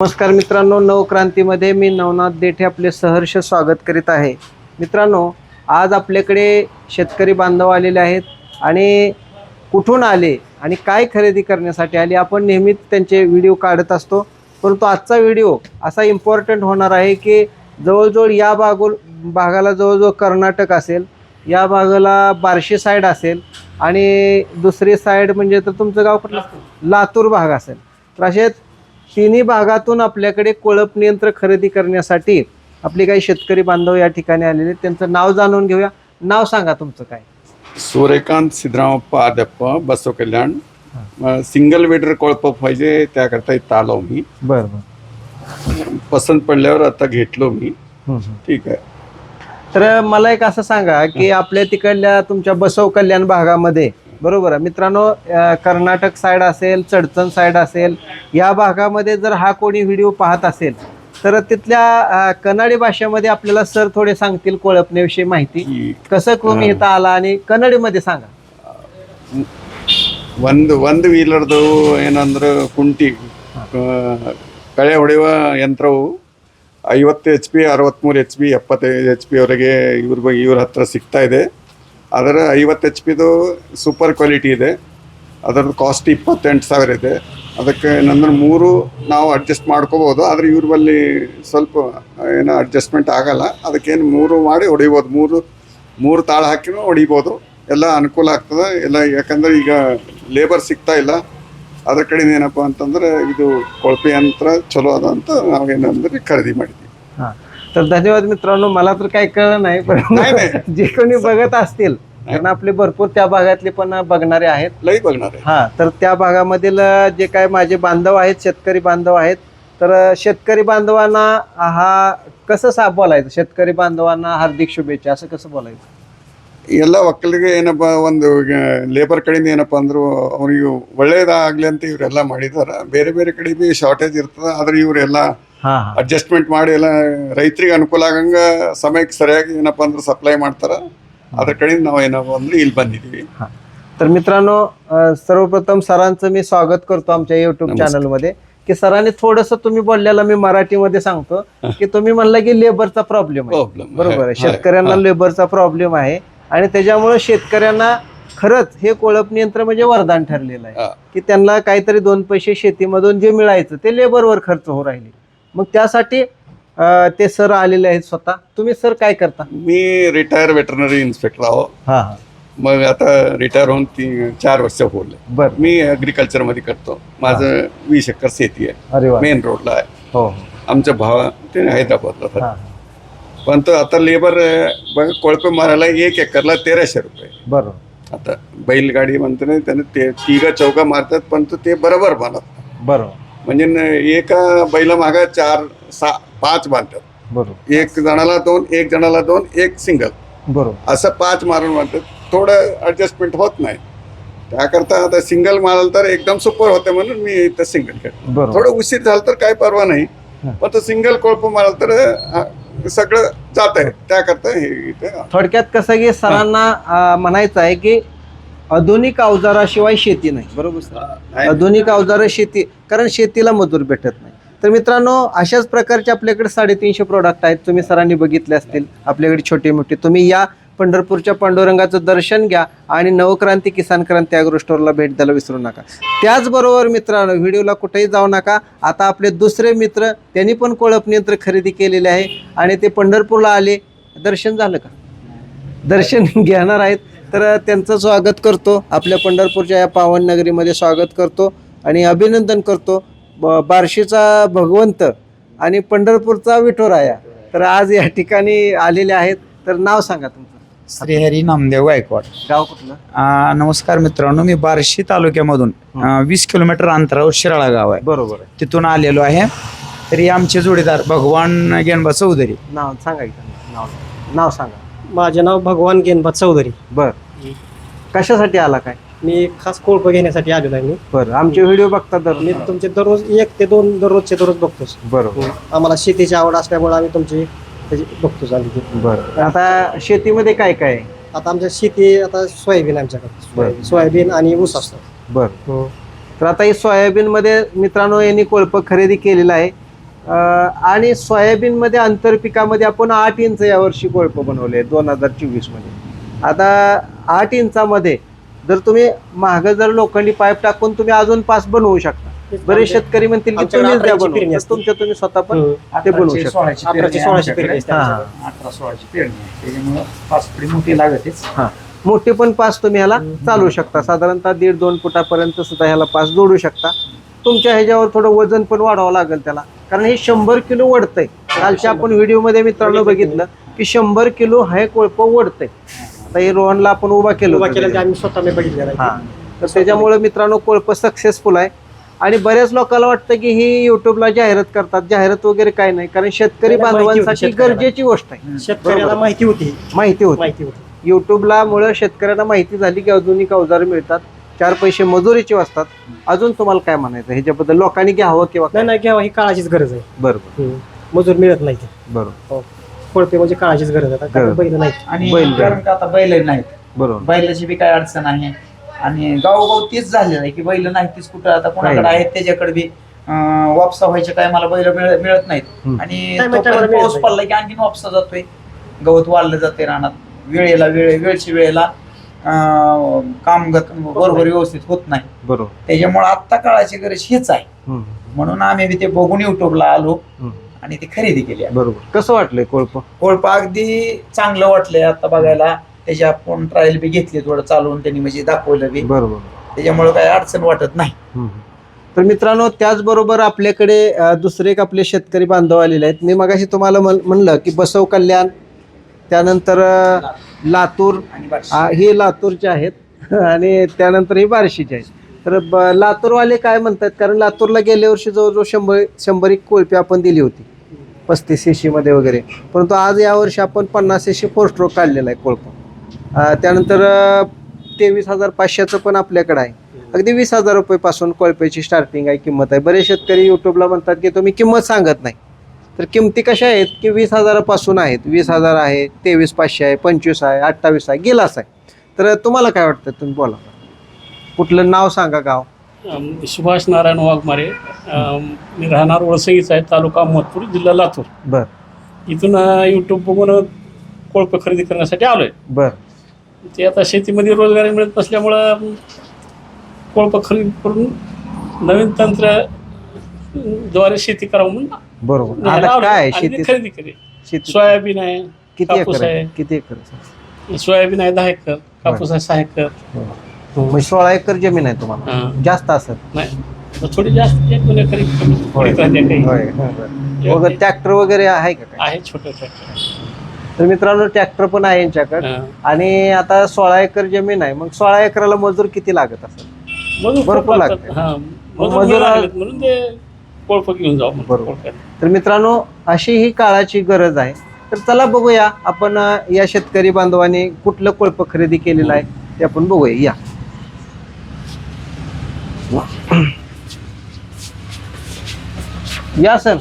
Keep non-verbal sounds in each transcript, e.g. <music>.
नमस्कार मित्रांनो नवक्रांतीमध्ये मी नवनाथ देठे आपले सहर्ष स्वागत करीत आहे. मित्रांनो आज आपल्याकडे शेतकरी बांधव आलेले आहेत आणि कुठून आले आणि काय खरेदी करण्यासाठी आले आपण नेहमीच त्यांचे व्हिडिओ काढत असतो. परंतु आजचा व्हिडिओ असा इम्पॉर्टंट होणार आहे की जवळजवळ या बागो भागाला जवळजवळ कर्नाटक असेल या भागाला बार्शी साईड असेल आणि दुसरी साईड म्हणजे तर तुमचं गाव कुठलं? लातूर भाग असेल. तर असे तिन्ही भागातून आपल्याकडे कोळप नियंत्र खरेदी करण्यासाठी आपले काही शेतकरी बांधव या ठिकाणी आलेले त्यांचं नाव जाणून घेऊया. नाव सांगा तुमचं काय? Suryakant Siddharamappa Adappa Basavakalyan. Single weeder कोळप पाहिजे त्याकरता इथं आलो मी. बरं पसंत पडल्यावर आता घेतलो मी. ठीक आहे. तर मला एक असं सांगा की आपल्या तिकडल्या तुमच्या बसव कल्याण भागामध्ये बरोबर आहे मित्रांनो अं, कर्नाटक साईड असेल चडचण साईड असेल या भागामध्ये जर हा कोणी व्हिडिओ पाहत असेल तर तिथल्या अं, कन्नडी भाषेमध्ये आपल्याला सर थोडे सांगतील कोळपण्याविषयी माहिती ಈ कसं तुम्ही इथं आला आणि कन्नडीमध्ये सांगा ಒಂದು ಒಂದು ವೀಲರ್ದು ಏನಂದ್ರೆ ಕುಂಟಿ ಆ, ಕಳೆ ಹೊಡೆಯುವ ಯಂತ್ರವು ಐವತ್ತು ಎಚ್ ಪಿ ಅರವತ್ತ್ಮೂರು ಎಚ್ ಪಿ ಎಪ್ಪತ್ತೈದು ಎಚ್ ಪಿ ವರೆಗೆ ಇವ್ರ ಇವ್ರ ಹತ್ರ ಸಿಗ್ತಾ ಇದೆ ಅದರ ಐವತ್ತು ಎಚ್ ಪಿದು ಸೂಪರ್ ಕ್ವಾಲಿಟಿ ಇದೆ. ಅದರದ್ದು ಕಾಸ್ಟ್ ಇಪ್ಪತ್ತೆಂಟು ಸಾವಿರ ಇದೆ. ಅದಕ್ಕೆ ಏನಂದ್ರೆ ಮೂರು ನಾವು ಅಡ್ಜಸ್ಟ್ ಮಾಡ್ಕೋಬೋದು. ಆದರೆ ಇವ್ರ ಬಲ್ಲಿ ಸ್ವಲ್ಪ ಏನೋ ಅಡ್ಜಸ್ಟ್ಮೆಂಟ್ ಆಗಲ್ಲ. ಅದಕ್ಕೇನು ಮೂರು ಮಾಡಿ ಹೊಡಿಬೋದು. ಮೂರು ಮೂರು ತಾಳ ಹಾಕಿನೂ ಹೊಡಿಬೋದು. ಎಲ್ಲ ಅನುಕೂಲ ಆಗ್ತದೆ. ಎಲ್ಲ ಯಾಕಂದ್ರೆ ಈಗ ಲೇಬರ್ ಸಿಗ್ತಾ ಇಲ್ಲ. ಅದ್ರ ಕಡೆಯಿಂದ ಏನಪ್ಪ ಅಂತಂದ್ರೆ ಇದು ಕೊಳಪೆ ಯಂತ್ರ ಚಲೋ ಅದ ಅಂತ ನಾವೇನಂದ್ರೆ ಖರೀದಿ ಮಾಡಿದ್ವಿ तर धन्यवाद मित्रांनो मला तर काही कळलं नाही पण नाही, नाही. जे कोणी बघत असतील कारण आपले भरपूर त्या भागातले पण बघणारे आहेत लई बघणार आहे हा तर त्या भागामधील अ, जे काय माझे बांधव आहेत शेतकरी बांधव आहेत तर अ, शेतकरी बांधवांना हा कसं सा बोलायचं शेतकरी बांधवांना हार्दिक शुभेच्छा असं कसं बोलायचं ಎಲ್ಲ ಒಕ್ಕಲಿಗೆ ಏನಪ್ಪ ಒಂದು ಲೇಬರ್ ಕಡೆಯಿಂದ ಏನಪ್ಪ ಅಂದ್ರು ಅವ್ರಿಗೆ ಒಳ್ಳೇದಾಗ್ಲಿ ಅಂತ ಇವರೆಲ್ಲ ಮಾಡಿದಾರ ಬೇರೆ ಬೇರೆ ಕಡೆ ಬಿ ಶಾರ್ಟೇಜ್ ಇರ್ತದೆ ಆದ್ರೆ ಇವರೆಲ್ಲ हा हा ಅಡ್ಜಸ್ಟ್ಮೆಂಟ್ ಮಾಡಿ ಎಲ್ಲ ರೈತರಿಗೆ ಅನುಕೂಲ ಆಗಂಗ ಸಮಯಕ್ಕೆ ಸರಿಯಾಗಿ ಏನಪ್ಪ ಅಂದ್ರೆ ಸಪ್ಲೈ ಮಾಡ್ತಾರ ಅದ್ರ ಕಡೆಯಿಂದ ನಾವು ಏನಪ್ಪ ಅಂದ್ರೆ ಇಲ್ಲಿ ಬಂದಿದ್ದೀವಿ तर मित्रांनो अ, सर्वप्रथम सरांचं मी स्वागत करतो आमच्या युट्यूब नमस्कार. चॅनलमध्ये की सरांनी थोडस तुम्ही बोललेला मी मराठीमध्ये सांगतो की तुम्ही म्हणला की लेबरचा प्रॉब्लेम आहे प्रॉब्लेम बरोबर आहे शेतकऱ्यांना लेबरचा प्रॉब्लेम आहे आणि त्याच्यामुळे शेतकऱ्यांना खरंच हे कोळप यंत्र म्हणजे वरदान ठरलेलं आहे हा. की त्यांना काहीतरी दोन पैसे शेतीमधून जे मिळायचं ते लेबरवर खर्च होऊ राहिले मग त्यासाठी अं, ते सर आलेले आहेत स्वतः. तुम्ही सर काय करता? मी रिटायर वेटरनरी इन्स्पेक्टर आहो. हा हा. मग आता रिटायर होऊन ती चार वर्ष होले बर. मी ॲग्रिकल्चरमध्ये करतो. माझं वीस एकर शेती आहे. अरे वा. मेन रोडला आहे. हो. आमच्या भावा ते हैदराबादला हा. पण तो आता लेबर बघा कोळपे मारायला एक एकरला तेराशे रुपये. बरोबर आता बैलगाडी म्हणतो त्याने ते तिघा चौका मारतात पण तो ते बरोबर बनत बरोबर. म्हणजे एका बैला मागा चार सा पाच बांधतात बरोबर. एक जणाला दोन एक जणाला दोन एक सिंगल. बरोबर. असं पाच मारून मारतात. थोडं ॲडजस्टमेंट होत नाही. त्याकरता आता सिंगल मारल तर एकदम सुपर होते म्हणून मी इथं सिंगल करतो बरोबर. थोडं उशीर झालं तर काय परवा नाही. पण तो सिंगल कोळप मारल तर सगळं जात आहे त्याकरता हे थोडक्यात कसं की सरांना म्हणायचं आहे की आधुनिक अवजाराशिवाय शेती नाही. बरोबर सर. आधुनिक अवजारं शेती कारण शेतीला मजूर भेटत नाही. तर मित्रांनो अशाच प्रकारचे आपल्याकडे साडेतीनशे प्रोडक्ट आहेत. तुम्ही सरांनी बघितले असतील. आपल्याकडे छोटे मोठे. तुम्ही या पंढरपूरच्या पांडुरंगाचं दर्शन घ्या आणि नवक्रांती किसान क्रांती अॅग्रो स्टोअरला भेट द्यायला विसरू नका. त्याचबरोबर मित्रांनो व्हिडिओला कुठेही जाऊ नका. आता आपले दुसरे मित्र त्यांनी पण कोळप यंत्र खरेदी केलेले आहे आणि ते पंढरपूरला आले. दर्शन झालं का? दर्शन <laughs> घेणार आहेत. तर त्यांचं स्वागत करतो. आपल्या पंढरपूरच्या या पावन नगरीमध्ये स्वागत करतो आणि अभिनंदन करतो. ब बार्शीचा भगवंत आणि पंढरपूरचा विठोराया. तर आज या ठिकाणी आलेले आहेत. तर नाव सांगा तुमचं. श्रीहरी नामदेव गायकवाड. गाव कुठलं? आ, नमस्कार मित्रांनो मी बार्शी तालुक्यामधून आ, वीस किलोमीटर अंतरावर शिराळा गाव आहे. बरोबर आहे. तिथून आलेलो आहे. तर आमचे जोडीदार भगवान गेनबा चौधरी. नाव सांगा इथं. नाव नाव सांगा. माझे नाव भगवान गेनबा चौधरी. बर. कशासाठी आला काय? मी खास कोळप घेण्यासाठी आलेलो आहे मी. बरं. आमचे व्हिडिओ बघता तर मी तुमचे दररोज एक ते दोन दररोजचे दररोज बघतोच. बरोबर. आम्हाला शेतीची आवड असल्यामुळे आम्ही तुमची त्याची बघतोच ती. बरं. आता शेतीमध्ये काय काय? आहे आता आमच्या शेती आता सोयाबीन आमच्याकडे. बरं. सोयाबीन आणि ऊस असतो. बरं. तर आता ही सोयाबीन मध्ये मित्रांनो यांनी कोळप खरेदी केलेला आहे. आणि सोयाबीनमध्ये आंतरपिकामध्ये आपण आठ इंच यावर्षी कोळप बनवले दोन हजार चोवीसमध्ये आता आठ इंचामध्ये जर तुम्ही मागं जर लोखंडी पाईप टाकून तुम्ही अजून पास बनवू शकता बरेच शेतकरी म्हणतील की तुम्हीच द्या बनवून असते. तुमच्या तुम्ही स्वतः पण. ते बनवू शकता. अठराशे पेरणी. त्याच्यामुळं पाच मोठी लागतेच हा मोठे पण पास तुम्ही ह्याला चालू शकता. साधारणतः दीड दोन फुटापर्यंत सुद्धा ह्याला पास जोडू शकता. तुमच्या ह्याच्यावर थोडं वजन पण वाढवावं लागेल त्याला. कारण हे शंभर किलो वडतंय. कालच्या आपण व्हिडिओमध्ये मित्रांनो बघितलं की शंभर किलो हे कोळप वडतंय. आता हे रोहनला आपण उभा केलं स्वतः. हा. तर त्याच्यामुळे मित्रांनो कोळप सक्सेसफुल आहे. आणि बऱ्याच लोकांना वाटतं की ही युट्यूबला जाहिरात करतात. जाहिरात वगैरे काय नाही. कारण शेतकरी बांधवांसाठी. गरजेची गोष्ट आहे. शेतकऱ्याला बरोबर. माहिती होती. माहिती होती. माहिती होती. युट्यूबला मुळे शेतकऱ्यांना माहिती झाली की आधुनिक अवजार मिळतात. चार पैसे मजुरीचे वाचतात. अजून तुम्हाला काय म्हणायचं? ह्याच्याबद्दल लोकांनी घ्यावं किंवा काय? नाही नाही घ्यावा ही काळाचीच गरज आहे. बरोबर. हम्म. मजूर मिळत नाही ते बरोबर कोळपे म्हणजे काळाचीच गरज आहे. आता कारण गरज. बैल नाही आणि बैल कारण का आता बैल नाहीत? बरोबर. बैलाची बी काय अडचण आहे? आणि गावोगाव तीच झालेलं आहे की बैल नाही तीच कुठं आता कोणाकडे. आहेत त्याच्याकडे बी अं, वापसा व्हायच्या टायमाला बैल मिळ- मिळत नाहीत. हम्म. आणि Time- time तोपर्यंत ला मिळत पाऊस नाही. पडला की आणखीन वापसा जातोय. गवत वाढलं जाते रानात. वेळेला वेळे वेळची वेळेला काम बरोबर व्यवस्थित होत नाही. बरोबर. त्याच्यामुळे आत्ता काळाची गरज हीच आहे. हम्म. म्हणून आम्ही बी ते बघून युट्यूबला आलो हम्म. आणि ती खरेदी केली. बरोबर. कसं वाटलंय कोळप? कोळपा अगदी चांगलं वाटलंय आता बघायला. त्याची आपण ट्रायल बी घेतली थोडं चालवून त्यांनी म्हणजे दाखवलं बी. बरोबर. त्याच्यामुळे काही अडचण वाटत नाही. हम्म. तर मित्रांनो त्याचबरोबर आपल्याकडे अ, दुसरे एक आपले शेतकरी बांधव आलेले आहेत. मी मगाशी तुम्हाला म्हण- म्हणलं की बसव कल्याण त्यानंतर अ, लातूर आ, हे लातूरचे आहेत. <laughs> आणि त्यानंतर हे बार्शीचे आहेत. तर ब- लातूरवाले काय म्हणतात? कारण लातूरला गेल्या वर्षी जवळजवळ शंभर शंभर एक कोळपी आपण दिली होती. पस्तीस एशी मध्ये वगैरे. परंतु आज यावर्षी आपण पन्नास एशी फोर स्ट्रोक काढलेला आहे कोळप. अ, त्यानंतर तेवीस हजार पाचशेचं पण आपल्याकडे आहे. अगदी वीस हजार रुपयेपासून कोळप्याची स्टार्टिंग आहे किंमत आहे. बरेच शेतकरी युट्यूबला म्हणतात की तुम्ही किंमत सांगत नाही. तर किमती कशा आहेत की वीस हजारापासून आहेत? वीस हजार आहे तेवीस पाचशे आहे पंचवीस आहे अठ्ठावीस आहे गिलास आहे. तर तुम्हाला काय वाटतं? तुम्ही बोला. कुठलं नाव सांगा गाव? अम, सुभाष नारायण वाघमारे. अम, मी राहणार वळसंगीच आहे तालुका अहमदपूर जिल्हा लातूर. बर. इथून अ, यूट्यूब बघून अ, कोळप खरेदी करण्यासाठी आलो आहे बर. ते आता शेतीमध्ये रोजगारी मिळत नसल्यामुळं अम, कोळप खरेदी करून नवीन तंत्रद्वारे शेती करावं म्हणून बरोबर. आता. काय आणि ते शेतीत खरेदी शेती सोयाबीन आहे किती कापूस एकर आहे? आहे. किती एकर आहे? सोयाबीन आहे दहा एकर कापूस आहे सहा एकर. म्हणजे सोळा एकर जमीन आहे तुम्हाला? हा. जास्त असत नाही. तर थोडी जास्त एक दोन एकर कमी होय. पडीत राहते काही. होय वगैरे ट्रॅक्टर वगैरे आहे का काय आहे छोटं ट्रॅक्टर. तर मित्रांनो ट्रॅक्टर पण आहे यांच्याकडे. आणि आता सोळा एकर जमीन आहे. मग सोळा एकराला मजूर किती लागत असेल? मजूर भरपूर लागतात. लागते. हा, मजूर- म्हणून ते कोळप घेऊन जाऊ म्हणून. बरोबर. तर मित्रांनो अशी ही काळाची गरज आहे. तर चला बघूया आपण अ, या शेतकरी बांधवांनी कुठलं कोळप खरेदी केलेलं आहे ते आपण बघूया. या. या सर.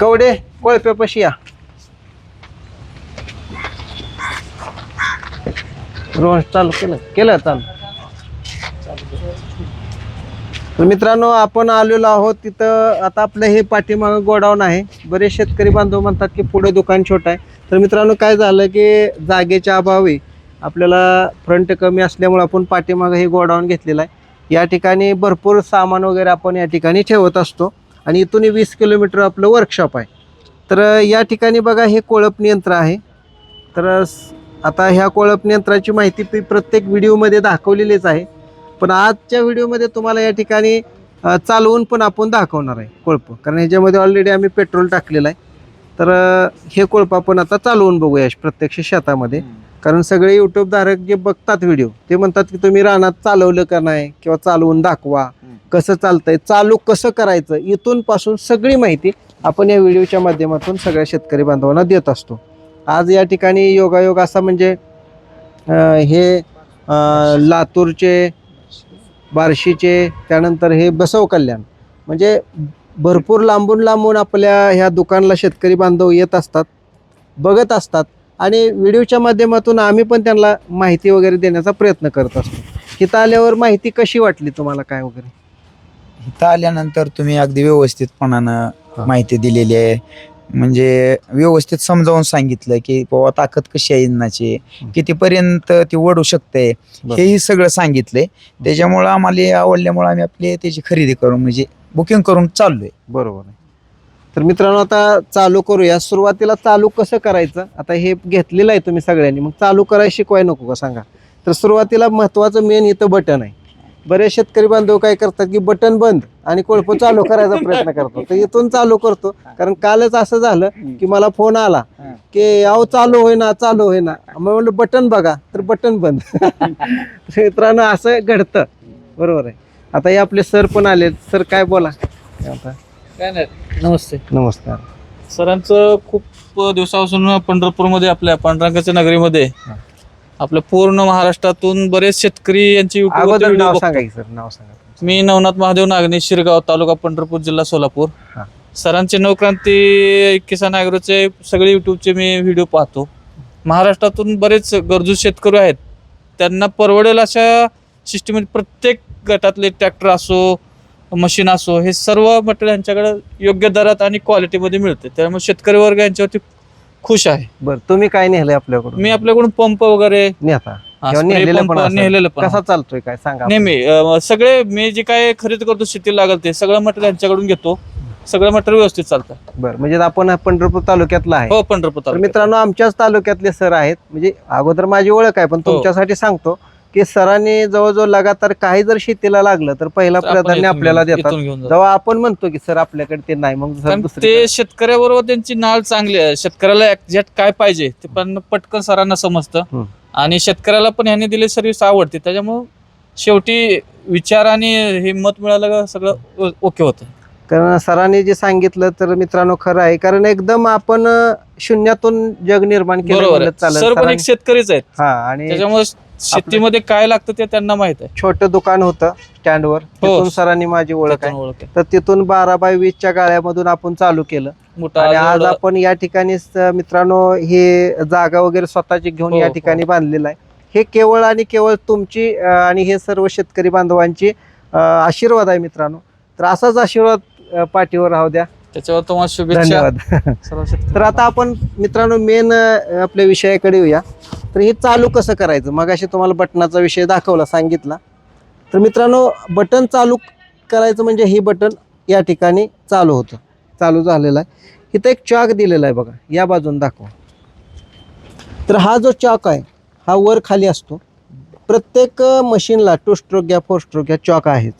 कवडे कोळप्यापाशी या. रोज चालू केलं केलं चालू. तर मित्रांनो आपण आलेलो आहोत तिथं. आता आपलं हे पाठीमागं गोडाऊन आहे. बरेच शेतकरी बांधव म्हणतात की पुढे दुकान छोटं आहे. तर मित्रांनो काय झालं की जागेच्या अभावी आपल्याला फ्रंट कमी असल्यामुळे आपण पाठीमागं हे गोडाऊन घेतलेलं आहे. या ठिकाणी भरपूर सामान वगैरे आपण या ठिकाणी ठेवत असतो. आणि इथून वीस किलोमीटर आपलं वर्कशॉप आहे. तर या ठिकाणी बघा हे कोळप यंत्र आहे. तर आता ह्या कोळप यंत्राची माहिती ती प्रत्येक व्हिडिओमध्ये दाखवलेलीच आहे. पण आजच्या व्हिडिओमध्ये तुम्हाला या ठिकाणी चालवून पण आपण दाखवणार आहे कोळप. कारण ह्याच्यामध्ये ऑलरेडी आम्ही पेट्रोल टाकलेलं आहे. तर हे कोळप आपण आता चालवून बघूया प्रत्यक्ष शेतामध्ये. कारण सगळे YouTube धारक जे बघतात व्हिडिओ ते म्हणतात की तुम्ही रानात चालवलं का नाही किंवा चालवून दाखवा. कसं चालतंय चालू कसं करायचं इथून पासून सगळी माहिती आपण या व्हिडिओच्या माध्यमातून सगळ्या शेतकरी बांधवांना देत असतो. आज या ठिकाणी योगायोग असा म्हणजे हे लातूरचे बार्शीचे त्यानंतर हे बसव कल्याण. म्हणजे भरपूर लांबून लांबून आपल्या ह्या दुकानला शेतकरी बांधव येत असतात बघत असतात आणि व्हिडिओच्या माध्यमातून आम्ही पण त्यांना माहिती वगैरे देण्याचा प्रयत्न करत असतो. इथं आल्यावर माहिती कशी वाटली तुम्हाला काय वगैरे? इथं आल्यानंतर तुम्ही अगदी व्यवस्थितपणानं माहिती दिलेली आहे. म्हणजे व्यवस्थित समजावून सांगितलं की बाबा ताकद कशी आहे इंधनाची कितीपर्यंत ती वडू शकते. हेही सगळं सांगितलंय त्याच्यामुळं आम्हाला आवडल्यामुळं आम्ही आपली त्याची खरेदी करून म्हणजे बुकिंग करून चाललोय. बरोबर आहे. तर मित्रांनो आता चालू करूया. सुरुवातीला चालू कसं करायचं? आता हे घेतलेलं आहे तुम्ही सगळ्यांनी. मग चालू करायला शिकवाय नको का सांगा? तर सुरुवातीला महत्त्वाचं मेन इथं बटन आहे. बरेच शेतकरी बांधव काय करतात की बटन बंद आणि कोळप चालू करायचा प्रयत्न <laughs> करतो. तर इथून चालू करतो. कारण कालच असं झालं की मला फोन आला की अहो चालू होईना चालू होईना. मग म्हणलं बटन बघा. तर बटन बंद. <laughs> तर मित्रांनो असं घडतं. बरोबर आहे. आता हे आपले सर पण आले. सर काय बोला? आता. काय नाही. नमस्ते. नमस्कार. सरांचं खूप दिवसापासून पंढरपूरमध्ये आपल्या पांडुरंगाच्या नगरीमध्ये. आपल्या पूर्ण महाराष्ट्रातून बरेच शेतकरी यांची YouTube वरती अगोदर video नाव बघतो. सांगा की सर नाव सांगा तुमचं. मी नवनाथ महादेव नागणे शिरगाव तालुका पंढरपूर जिल्हा सोलापूर हा. सरांचे नवक्रांती किसान ॲग्रोचे सगळे युट्यूबचे मी व्हिडिओ पाहतो महाराष्ट्रातून बरेच गरजू शेतकरी आहेत त्यांना परवडेल अशा सिस्टम प्रत्येक गटातले ट्रॅक्टर असो मशीन असो हे सर्व मटेरियल यांच्याकडे योग्य दरात आणि क्वालिटीमध्ये मिळते त्यामुळे शेतकरी वर्ग यांच्यावरती खुश आहे. बरं तुम्ही काय नेहलंय आपल्याकडून? मी आपल्याकडून पंप वगैरे नेता. हा, किंवा spray नेलेलं pump पण असेल. नेलेलं पण कसा चालतोय काय? सांगा नेहमी अं, सगळे मी जे काय खरेदी करतो शेतीला लागल ते सगळं मटेरियल यांच्याकडून घेतो. सगळं मटेरियल व्यवस्थित चालतं. बरं म्हणजे आपण पंढरपूर तालुक्यातला आहे. हो पंढरपूर तर तालुक्यात. मित्रांनो आमच्याच तालुक्यातले सर आहेत. म्हणजे अगोदर माझी ओळख आहे पण हो. तुमच्यासाठी सांगतो. की सरांनी जवळजवळ लगातार काही जर शेतीला लागलं तर पहिला आपण प्राधान्य इथून आपल्याला घेऊन- देतात. इथून घेऊन जातो. जेव्हा आपण म्हणतो की सर आपल्याकडे ते नाही मग सर कारण दुसरे ते शेतकऱ्याबरोबर त्यांची नाळ चांगली आहे. शेतकऱ्याला एक्झॅक्ट काय पाहिजे ते पण पटकन सरांना समजतं. हम्म. आणि शेतकऱ्याला पण ह्यांनी दिलेली सर्व्हिस आवडते. त्याच्यामुळं शेवटी विचार आणि हे मत मिळालं का सगळं ओ- ओके होतं. कारण सरांनी जे सांगितलं तर मित्रांनो खरं आहे. कारण एकदम आपण अं, शून्यातून जग निर्माण केलं बरोबर म्हणलं आहे चालेल. सर पण सरांनी- एक शेतकरीच आहेत. हा आणि त्याच्यामुळे शेतीमध्ये काय लागतं ते त्यांना माहीत आहे. छोटं दुकान होतं स्टँडवर. तिथून सरांनी माझी ओळख आहे. त्याच्यामुळं ओळख आहे. तर तिथून बारा बाय वीसच्या गाळ्यामधून आपण चालू केलं. मोठा आणि आज एवढा- आपण या ठिकाणी स- मित्रांनो हे जागा वगैरे स्वतःची घेऊन हो, या हो. ठिकाणी बांधलेलं आहे. हे केवळ आणि केवळ तुमची अं, आणि हे सर्व शेतकरी बांधवांची अं, आशीर्वाद आहे मित्रांनो. तर असाच आशीर्वाद अं, पाठीवर राहू द्या. त्याच्यावर तुम्हाला शुभेच्छा. धन्यवाद. सर्व तर आता आपण मित्रांनो मेन आपल्या विषयाकडे येऊया. तर हे चालू कसं करायचं? मग अशी तुम्हाला बटनाचा विषय दाखवला सांगितला. तर मित्रांनो बटन चालू करायचं म्हणजे हे बटन या ठिकाणी चालू होतं. चालू झालेलं आहे. इथं एक चॉक दिलेला आहे बघा. या बाजून दाखवा. तर हा जो चॉक आहे हा वर खाली असतो. प्रत्येक मशीनला टू स्ट्रोक या फोर स्ट्रोक घ्या चॉक आहेच.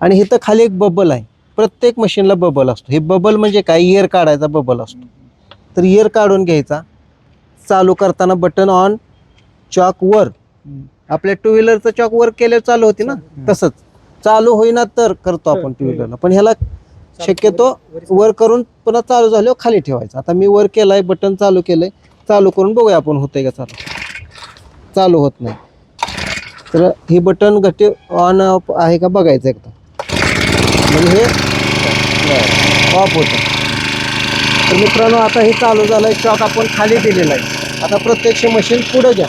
आणि इथं खाली एक बबल आहे. प्रत्येक मशीनला बबल असतो. हे बबल म्हणजे काय? इयर काढायचा बबल असतो. तर इयर काढून घ्यायचा. चालू करताना बटन ऑन चॉक वर. आपल्या टू व्हीलरचं चॉक वर केल्यावर चालू होती ना? तसंच. चालू होईना तर करतो आपण टू व्हीलरला पण ह्याला शक्यतो वर करून पुन्हा चालू झाल्यावर खाली ठेवायचं. आता मी वर केलाय बटन चालू केलंय. चालू करून बघूया आपण होतंय का चालू. चालू होत नाही. तर हे बटन घटे ऑन ऑफ आहे का बघायचं एकदा. म्हणजे हे ऑफ होतं. तर मित्रांनो आता हे चालू झालंय. चॉक आपण खाली दिलेला आहे. आता प्रत्यक्ष मशीन पुढे घ्या.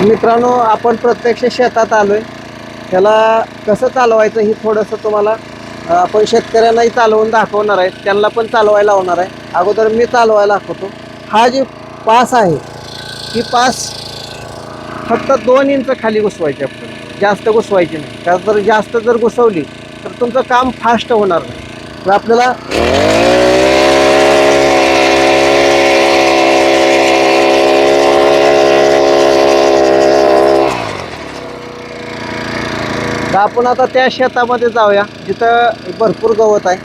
मित्रांनो आपण प्रत्यक्ष शेतात आलो आहे त्याला कसं चालवायचं हे थोडंसं तुम्हाला आपण शेतकऱ्यांनाही चालवून दाखवणार आहे. त्यांना पण चालवायला होणार आहे. अगोदर मी चालवायला दाखवतो. हा जी पास आहे ही पास फक्त दोन इंच खाली घुसवायची आपण जास्त घुसवायची नाही. कारण जर जास्त जर घुसवली तर तुमचं काम फास्ट होणार नाही. तर आपल्याला आपण आता त्या शेतामध्ये जाऊया जिथं भरपूर गवत आहे.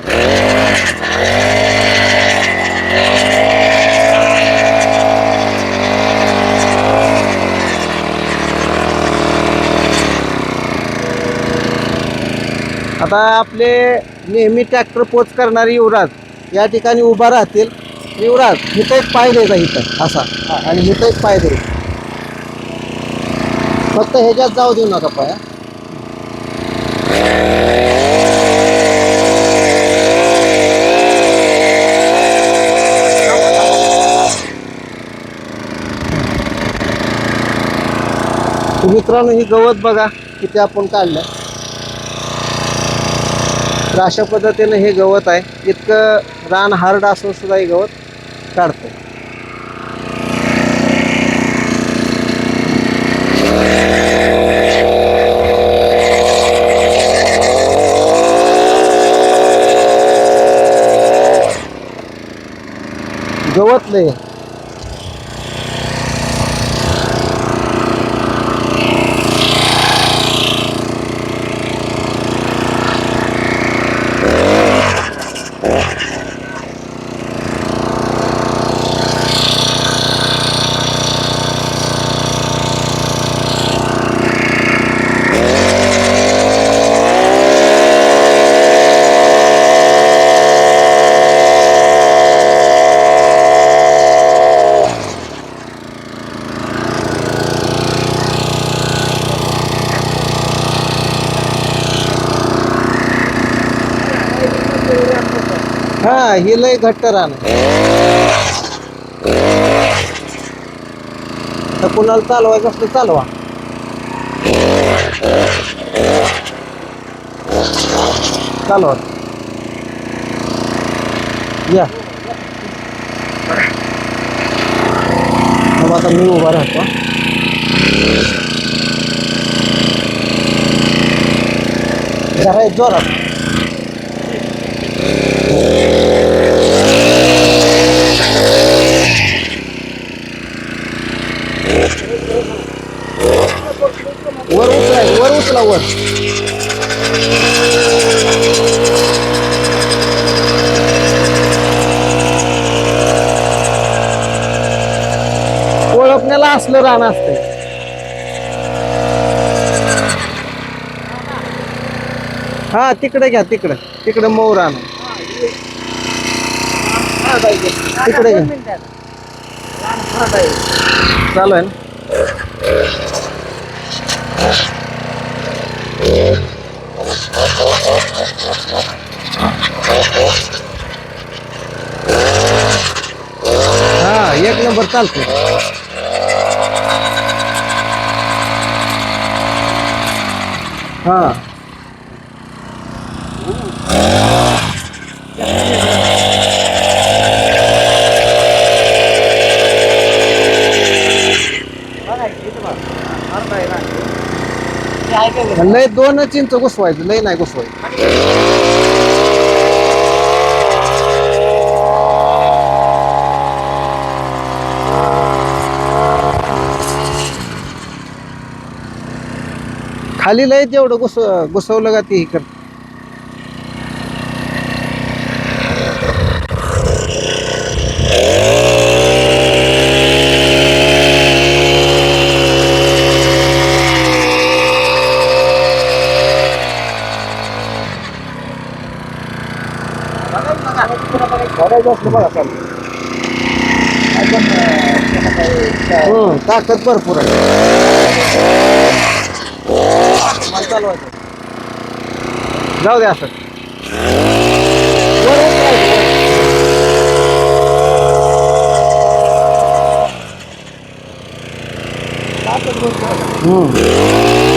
आता आपले नेहमी ट्रॅक्टर पोच करणारे युवराज या ठिकाणी उभा राहतील. युवराज इथं एक पाय द्यायचा इथं असा. आणि इथं एक पाय द्यायचा फक्त ह्याच्यात जाऊ देऊ नका पाया. मित्रांनो ही गवत बघा किती आपण काढलं. तर अशा पद्धतीनं हे गवत आहे. इतकं रान हार्ड असून सुद्धा हे गवत काढतं. गवत लय आहे. हे लय घट्ट रान तर कुणाला चालवायचं असलं चालवा. चालवा. या. मग आता मी उभा राहतो. जरा एक वर ओळखण्याला असलं रान असतं हा तिकडे घ्या तिकडे. तिकडे मऊ रान तिकडे घ्या. चालू आहे ना हा एक नंबर चालतो हा. लय दोनच इंच घुसवायचं लय नाही घुसवायचं. खाली लय तेवढं घुस घुसवलं का ते इकडं. कर ताकद भरपूर आहे. जाऊ दे असं वर उचलायचं. हम्म.